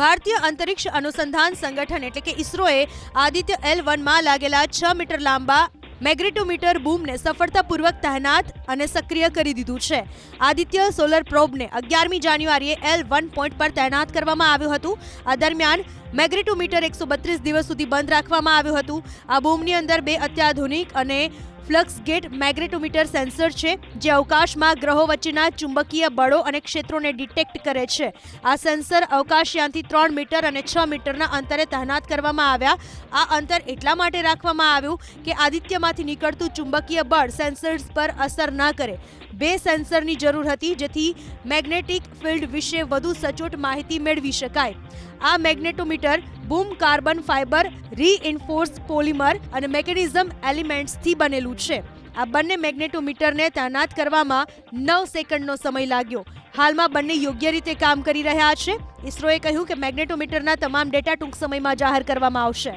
ભારતીય અંતરિક્ષ અનુસંધાન સંગઠન એટલે કે ઇસરોએ આદિત્ય એલ વનમાં લાગેલા છ મીટર લાંબા મેગ્નેટોમીટર બૂમને સફળતાપૂર્વક તહેનાત અને સક્રિય કરી દીધું છે. આદિત્ય સોલર પ્રોબને અગિયારમી જાન્યુઆરીએ એલ વન પોઈન્ટ પર તૈનાત કરવામાં આવ્યું હતું. આ દરમિયાન મેગ્નેટોમીટર એકસો બત્રીસ દિવસ સુધી બંધ રાખવામાં આવ્યું હતું. આ બૂમની અંદર બે અત્યાધુનિક અને ફ્લક્સ ગેટ મેગ્નેટોમીટર સેન્સર છે, જે અવકાશમાં ગ્રહો વચ્ચેના ચુંબકીય બળો અને ક્ષેત્રોને ડિટેક્ટ કરે છે. આ સેન્સર અવકાશયાનથી ત્રણ મીટર અને છ મીટરના અંતરે તહેનાત કરવામાં આવ્યા. આ અંતર એટલા માટે રાખવામાં આવ્યું કે આદિત્યમાંથી નીકળતું ચુંબકીય બળ સેન્સર્સ પર અસર ન કરે. બે સેન્સરની જરૂર હતી, જેથી મેગ્નેટિક ફિલ્ડ વિશે વધુ સચોટ માહિતી મેળવી શકાય. આ magnetometer boom carbon fibre reinforce polymer અને મેકેનિઝમ એલિમેન્ટ્સથી બનેલું છે. આ બંને મેગ્નેટોમીટરને તૈનાત કરવામાં નવ સેકન્ડનો સમય લાગ્યો. હાલમાં બંને યોગ્ય રીતે કામ કરી રહ્યા છે. ઇસરોએ કહ્યું કે મેગ્નેટોમીટરના તમામ ડેટા ટૂંક સમયમાં જાહેર કરવામાં આવશે.